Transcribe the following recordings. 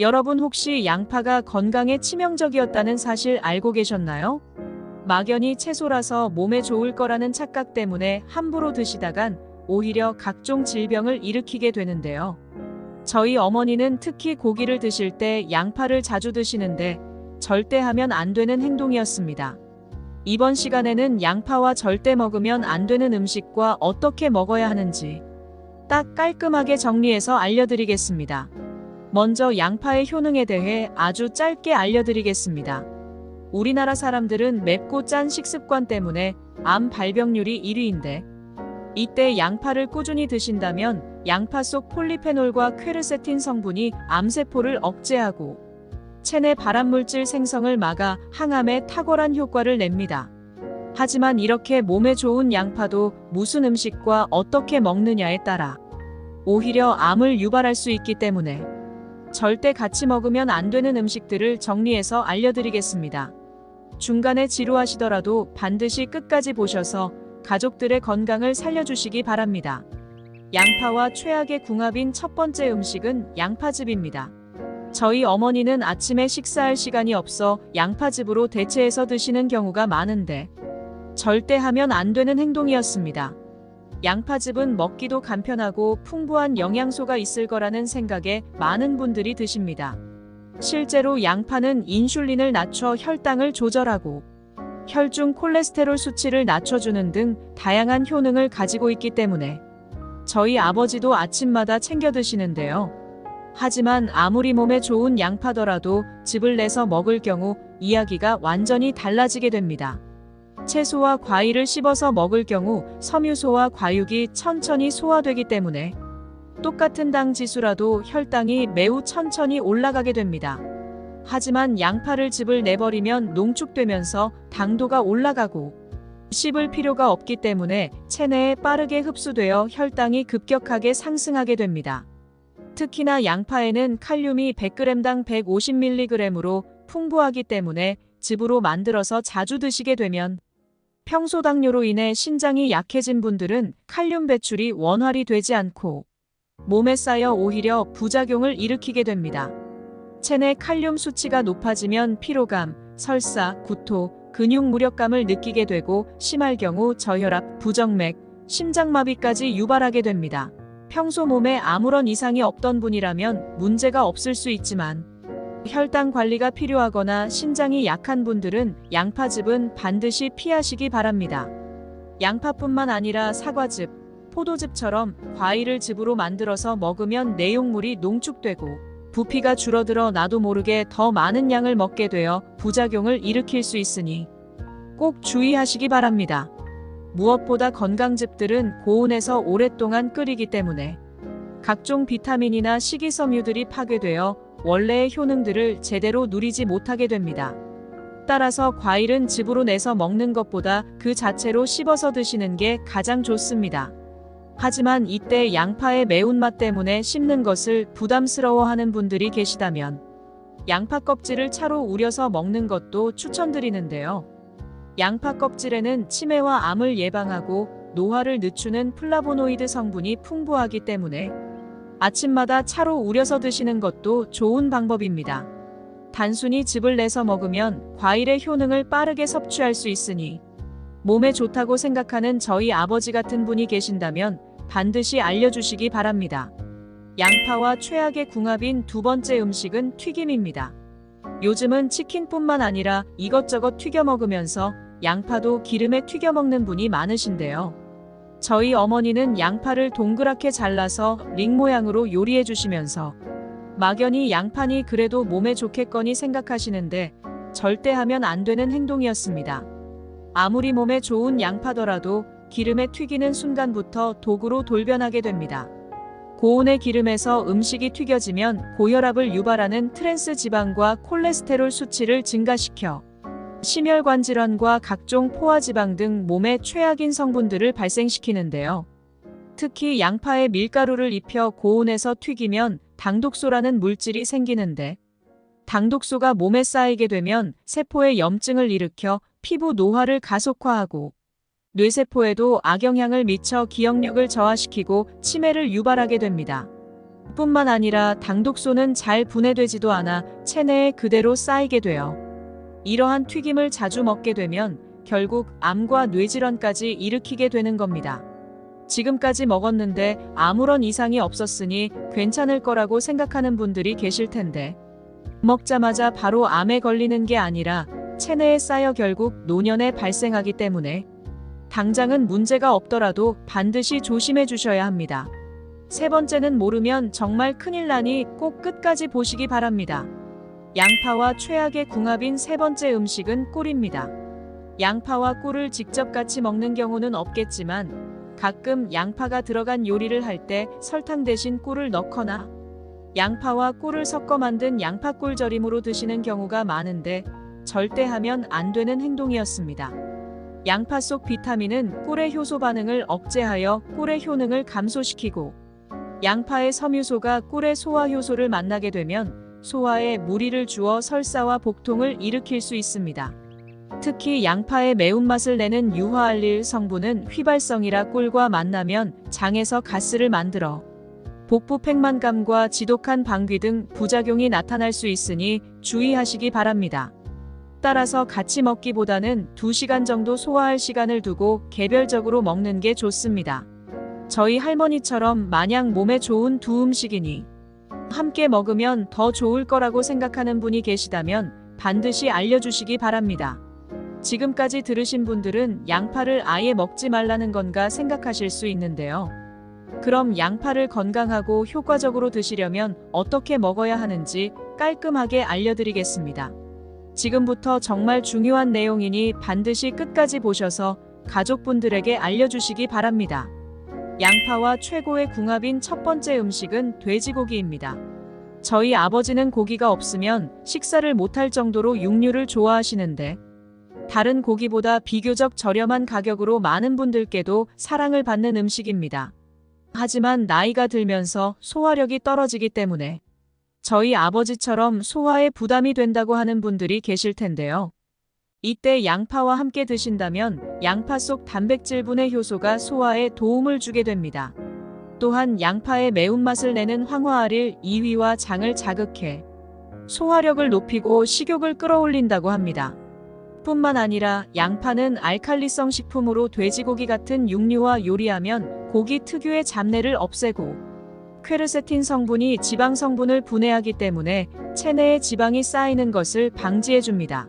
여러분 혹시 양파가 건강에 치명적이었다는 사실 알고 계셨나요? 막연히 채소라서 몸에 좋을 거라는 착각 때문에 함부로 드시다간 오히려 각종 질병을 일으키게 되는데요. 저희 어머니는 특히 고기를 드실 때 양파를 자주 드시는데 절대 하면 안 되는 행동이었습니다. 이번 시간에는 양파와 절대 먹으면 안 되는 음식과 어떻게 먹어야 하는지 딱 깔끔하게 정리해서 알려드리겠습니다. 먼저 양파의 효능에 대해 아주 짧게 알려드리겠습니다. 우리나라 사람들은 맵고 짠 식습관 때문에 암 발병률이 1위인데 이때 양파를 꾸준히 드신다면 양파 속 폴리페놀과 퀘르세틴 성분이 암세포를 억제하고 체내 발암물질 생성을 막아 항암에 탁월한 효과를 냅니다. 하지만 이렇게 몸에 좋은 양파도 무슨 음식과 어떻게 먹느냐에 따라 오히려 암을 유발할 수 있기 때문에 절대 같이 먹으면 안 되는 음식들을 정리해서 알려드리겠습니다. 중간에 지루하시더라도 반드시 끝까지 보셔서 가족들의 건강을 살려주시기 바랍니다. 양파와 최악의 궁합인 첫 번째 음식은 양파즙입니다. 저희 어머니는 아침에 식사할 시간이 없어 양파즙으로 대체해서 드시는 경우가 많은데 절대 하면 안 되는 행동이었습니다. 양파즙은 먹기도 간편하고 풍부한 영양소가 있을 거라는 생각에 많은 분들이 드십니다. 실제로 양파는 인슐린을 낮춰 혈당을 조절하고 혈중 콜레스테롤 수치를 낮춰주는 등 다양한 효능을 가지고 있기 때문에 저희 아버지도 아침마다 챙겨 드시는데요. 하지만 아무리 몸에 좋은 양파더라도 즙을 내서 먹을 경우 이야기가 완전히 달라지게 됩니다. 채소와 과일을 씹어서 먹을 경우 섬유소와 과육이 천천히 소화되기 때문에 똑같은 당 지수라도 혈당이 매우 천천히 올라가게 됩니다. 하지만 양파를 즙을 내버리면 농축되면서 당도가 올라가고 씹을 필요가 없기 때문에 체내에 빠르게 흡수되어 혈당이 급격하게 상승하게 됩니다. 특히나 양파에는 칼륨이 100g당 150mg으로 풍부하기 때문에 즙으로 만들어서 자주 드시게 되면 평소 당뇨로 인해 신장이 약해진 분들은 칼륨 배출이 원활히 되지 않고 몸에 쌓여 오히려 부작용을 일으키게 됩니다. 체내 칼륨 수치가 높아지면 피로감, 설사, 구토, 근육 무력감을 느끼게 되고 심할 경우 저혈압, 부정맥, 심장마비까지 유발하게 됩니다. 평소 몸에 아무런 이상이 없던 분이라면 문제가 없을 수 있지만 혈당 관리가 필요하거나 신장이 약한 분들은 양파즙은 반드시 피하시기 바랍니다. 양파뿐만 아니라 사과즙, 포도즙처럼 과일을 즙으로 만들어서 먹으면 내용물이 농축되고 부피가 줄어들어 나도 모르게 더 많은 양을 먹게 되어 부작용을 일으킬 수 있으니 꼭 주의하시기 바랍니다. 무엇보다 건강즙들은 고온에서 오랫동안 끓이기 때문에 각종 비타민이나 식이섬유들이 파괴되어 원래의 효능들을 제대로 누리지 못하게 됩니다. 따라서 과일은 즙으로 내서 먹는 것보다 그 자체로 씹어서 드시는 게 가장 좋습니다. 하지만 이때 양파의 매운맛 때문에 씹는 것을 부담스러워하는 분들이 계시다면 양파 껍질을 차로 우려서 먹는 것도 추천드리는데요. 양파 껍질에는 치매와 암을 예방하고 노화를 늦추는 플라보노이드 성분이 풍부하기 때문에 아침마다 차로 우려서 드시는 것도 좋은 방법입니다. 단순히 즙을 내서 먹으면 과일의 효능을 빠르게 섭취할 수 있으니 몸에 좋다고 생각하는 저희 아버지 같은 분이 계신다면 반드시 알려주시기 바랍니다. 양파와 최악의 궁합인 두 번째 음식은 튀김입니다. 요즘은 치킨뿐만 아니라 이것저것 튀겨 먹으면서 양파도 기름에 튀겨 먹는 분이 많으신데요. 저희 어머니는 양파를 동그랗게 잘라서 링 모양으로 요리해 주시면서 막연히 양파니 그래도 몸에 좋겠거니 생각하시는데 절대 하면 안 되는 행동이었습니다. 아무리 몸에 좋은 양파더라도 기름에 튀기는 순간부터 독으로 돌변하게 됩니다. 고온의 기름에서 음식이 튀겨지면 고혈압을 유발하는 트랜스 지방과 콜레스테롤 수치를 증가시켜 심혈관 질환과 각종 포화 지방 등 몸에 최악인 성분들을 발생시키는데요. 특히 양파에 밀가루를 입혀 고온에서 튀기면 당독소라는 물질이 생기는데 당독소가 몸에 쌓이게 되면 세포에 염증을 일으켜 피부 노화를 가속화하고 뇌세포에도 악영향을 미쳐 기억력을 저하시키고 치매를 유발하게 됩니다. 뿐만 아니라 당독소는 잘 분해되지도 않아 체내에 그대로 쌓이게 돼요. 이러한 튀김을 자주 먹게 되면 결국 암과 뇌질환까지 일으키게 되는 겁니다. 지금까지 먹었는데 아무런 이상이 없었으니 괜찮을 거라고 생각하는 분들이 계실 텐데 먹자마자 바로 암에 걸리는 게 아니라 체내에 쌓여 결국 노년에 발생하기 때문에 당장은 문제가 없더라도 반드시 조심해 주셔야 합니다. 세 번째는 모르면 정말 큰일 나니 꼭 끝까지 보시기 바랍니다. 양파와 최악의 궁합인 세 번째 음식은 꿀입니다. 양파와 꿀을 직접 같이 먹는 경우는 없겠지만 가끔 양파가 들어간 요리를 할 때 설탕 대신 꿀을 넣거나 양파와 꿀을 섞어 만든 양파꿀 절임으로 드시는 경우가 많은데 절대 하면 안 되는 행동이었습니다. 양파 속 비타민은 꿀의 효소 반응을 억제하여 꿀의 효능을 감소시키고 양파의 섬유소가 꿀의 소화 효소를 만나게 되면 소화에 무리를 주어 설사와 복통을 일으킬 수 있습니다. 특히 양파의 매운맛을 내는 유화알릴 성분은 휘발성이라 꿀과 만나면 장에서 가스를 만들어 복부 팽만감과 지독한 방귀 등 부작용이 나타날 수 있으니 주의하시기 바랍니다. 따라서 같이 먹기보다는 2시간 정도 소화할 시간을 두고 개별적으로 먹는 게 좋습니다. 저희 할머니처럼 마냥 몸에 좋은 두 음식이니 함께 먹으면 더 좋을 거라고 생각하는 분이 계시다면 반드시 알려주시기 바랍니다. 지금까지 들으신 분들은 양파를 아예 먹지 말라는 건가 생각하실 수 있는데요. 그럼 양파를 건강하고 효과적으로 드시려면 어떻게 먹어야 하는지 깔끔하게 알려드리겠습니다. 지금부터 정말 중요한 내용이니 반드시 끝까지 보셔서 가족분들에게 알려주시기 바랍니다. 양파와 최고의 궁합인 첫 번째 음식은 돼지고기입니다. 저희 아버지는 고기가 없으면 식사를 못할 정도로 육류를 좋아하시는데 다른 고기보다 비교적 저렴한 가격으로 많은 분들께도 사랑을 받는 음식입니다. 하지만 나이가 들면서 소화력이 떨어지기 때문에 저희 아버지처럼 소화에 부담이 된다고 하는 분들이 계실 텐데요. 이때 양파와 함께 드신다면 양파 속 단백질분의 효소가 소화에 도움을 주게 됩니다. 또한 양파의 매운맛을 내는 황화알일 이위와 장을 자극해 소화력을 높이고 식욕을 끌어올린다고 합니다. 뿐만 아니라 양파는 알칼리성 식품으로 돼지고기 같은 육류와 요리하면 고기 특유의 잡내를 없애고 퀘르세틴 성분이 지방 성분을 분해하기 때문에 체내에 지방이 쌓이는 것을 방지해 줍니다.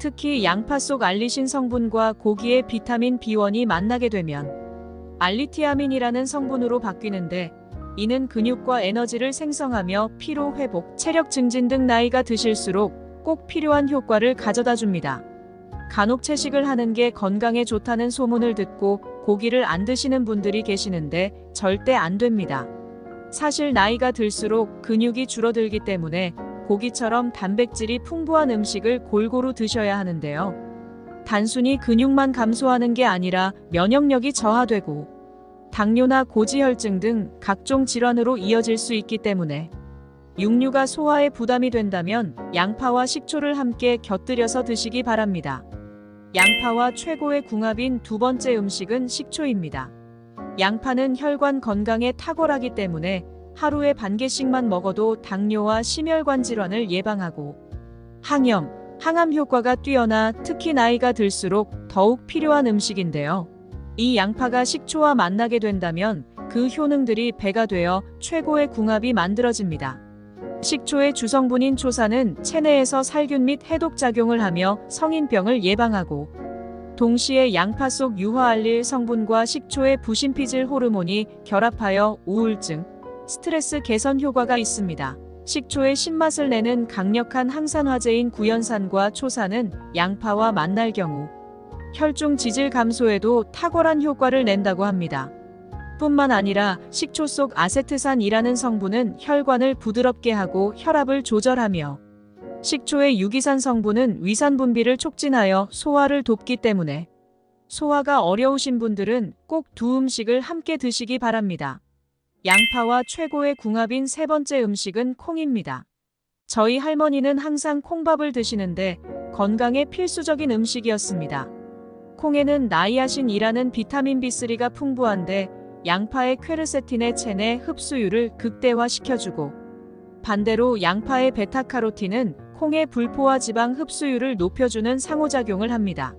특히 양파 속 알리신 성분과 고기의 비타민 B1이 만나게 되면 알리티아민이라는 성분으로 바뀌는데 이는 근육과 에너지를 생성하며 피로 회복, 체력 증진 등 나이가 드실수록 꼭 필요한 효과를 가져다 줍니다. 간혹 채식을 하는 게 건강에 좋다는 소문을 듣고 고기를 안 드시는 분들이 계시는데 절대 안 됩니다. 사실 나이가 들수록 근육이 줄어들기 때문에 고기처럼 단백질이 풍부한 음식을 골고루 드셔야 하는데요. 단순히 근육만 감소하는 게 아니라 면역력이 저하되고 당뇨나 고지혈증 등 각종 질환으로 이어질 수 있기 때문에 육류가 소화에 부담이 된다면 양파와 식초를 함께 곁들여서 드시기 바랍니다. 양파와 최고의 궁합인 두 번째 음식은 식초입니다. 양파는 혈관 건강에 탁월하기 때문에 하루에 반 개씩만 먹어도 당뇨와 심혈관 질환을 예방하고 항염, 항암 효과가 뛰어나 특히 나이가 들수록 더욱 필요한 음식인데요. 이 양파가 식초와 만나게 된다면 그 효능들이 배가 되어 최고의 궁합이 만들어집니다. 식초의 주성분인 초사는 체내에서 살균 및 해독 작용을 하며 성인병을 예방하고 동시에 양파 속 유화알릴 성분과 식초의 부신피질 호르몬이 결합하여 우울증, 스트레스 개선 효과가 있습니다. 식초의 신맛을 내는 강력한 항산화제인 구연산과 초산은 양파와 만날 경우 혈중 지질 감소에도 탁월한 효과를 낸다고 합니다. 뿐만 아니라 식초 속 아세트산이라는 성분은 혈관을 부드럽게 하고 혈압을 조절하며 식초의 유기산 성분은 위산 분비를 촉진하여 소화를 돕기 때문에 소화가 어려우신 분들은 꼭 두 음식을 함께 드시기 바랍니다. 양파와 최고의 궁합인 세 번째 음식은 콩입니다. 저희 할머니는 항상 콩밥을 드시는데 건강에 필수적인 음식이었습니다. 콩에는 나이아신이라는 비타민 B3가 풍부한데 양파의 퀘르세틴의 체내 흡수율을 극대화시켜주고 반대로 양파의 베타카로틴은 콩의 불포화 지방 흡수율을 높여주는 상호작용을 합니다.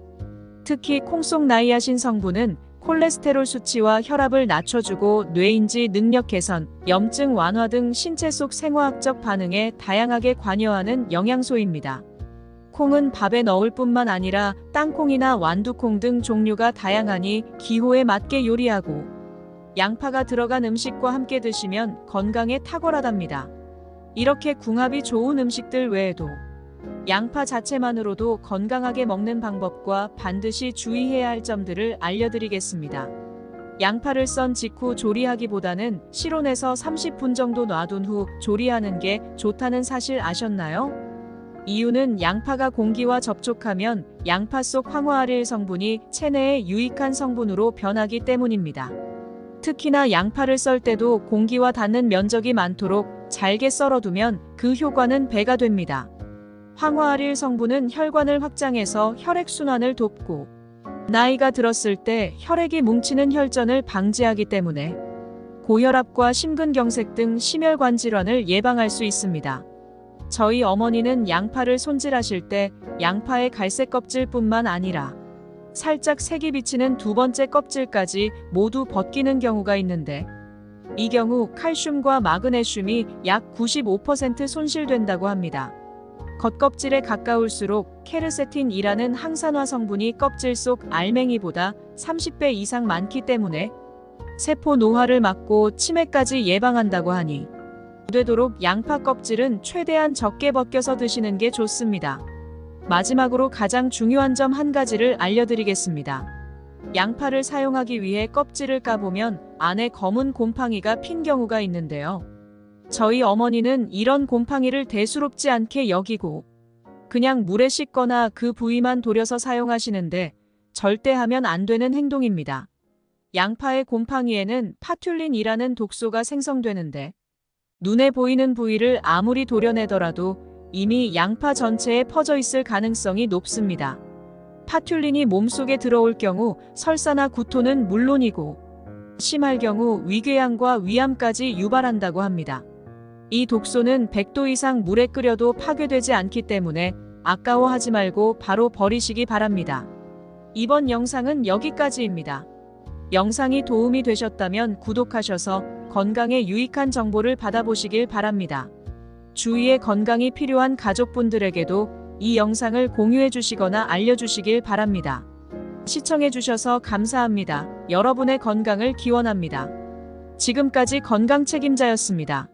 특히 콩 속 나이아신 성분은 콜레스테롤 수치와 혈압을 낮춰주고 뇌인지 능력 개선, 염증 완화 등 신체 속 생화학적 반응에 다양하게 관여하는 영양소입니다. 콩은 밥에 넣을 뿐만 아니라 땅콩이나 완두콩 등 종류가 다양하니 기호에 맞게 요리하고 양파가 들어간 음식과 함께 드시면 건강에 탁월하답니다. 이렇게 궁합이 좋은 음식들 외에도 양파 자체만으로도 건강하게 먹는 방법과 반드시 주의해야 할 점들을 알려드리겠습니다. 양파를 썬 직후 조리하기보다는 실온에서 30분 정도 놔둔 후 조리하는 게 좋다는 사실 아셨나요? 이유는 양파가 공기와 접촉하면 양파 속 황화아릴 성분이 체내에 유익한 성분으로 변하기 때문입니다. 특히나 양파를 썰 때도 공기와 닿는 면적이 많도록 잘게 썰어두면 그 효과는 배가 됩니다. 황화아릴 성분은 혈관을 확장해서 혈액순환을 돕고 나이가 들었을 때 혈액이 뭉치는 혈전을 방지하기 때문에 고혈압과 심근경색 등 심혈관 질환을 예방할 수 있습니다. 저희 어머니는 양파를 손질하실 때 양파의 갈색 껍질뿐만 아니라 살짝 색이 비치는 두 번째 껍질까지 모두 벗기는 경우가 있는데 이 경우 칼슘과 마그네슘이 약 95% 손실된다고 합니다. 겉껍질에 가까울수록 케르세틴이라는 항산화 성분이 껍질 속 알맹이보다 30배 이상 많기 때문에 세포 노화를 막고 치매까지 예방한다고 하니 되도록 양파 껍질은 최대한 적게 벗겨서 드시는 게 좋습니다. 마지막으로 가장 중요한 점 한 가지를 알려드리겠습니다. 양파를 사용하기 위해 껍질을 까보면 안에 검은 곰팡이가 핀 경우가 있는데요. 저희 어머니는 이런 곰팡이를 대수롭지 않게 여기고 그냥 물에 씻거나 그 부위만 도려서 사용하시는데 절대 하면 안 되는 행동입니다. 양파의 곰팡이에는 파퓰린이라는 독소가 생성되는데 눈에 보이는 부위를 아무리 도려내더라도 이미 양파 전체에 퍼져 있을 가능성이 높습니다. 파퓰린이 몸속에 들어올 경우 설사나 구토는 물론이고 심할 경우 위궤양과 위암까지 유발한다고 합니다. 이 독소는 100도 이상 물에 끓여도 파괴되지 않기 때문에 아까워하지 말고 바로 버리시기 바랍니다. 이번 영상은 여기까지입니다. 영상이 도움이 되셨다면 구독하셔서 건강에 유익한 정보를 받아보시길 바랍니다. 주위에 건강이 필요한 가족분들에게도 이 영상을 공유해 주시거나 알려주시길 바랍니다. 시청해 주셔서 감사합니다. 여러분의 건강을 기원합니다. 지금까지 건강 책임자였습니다.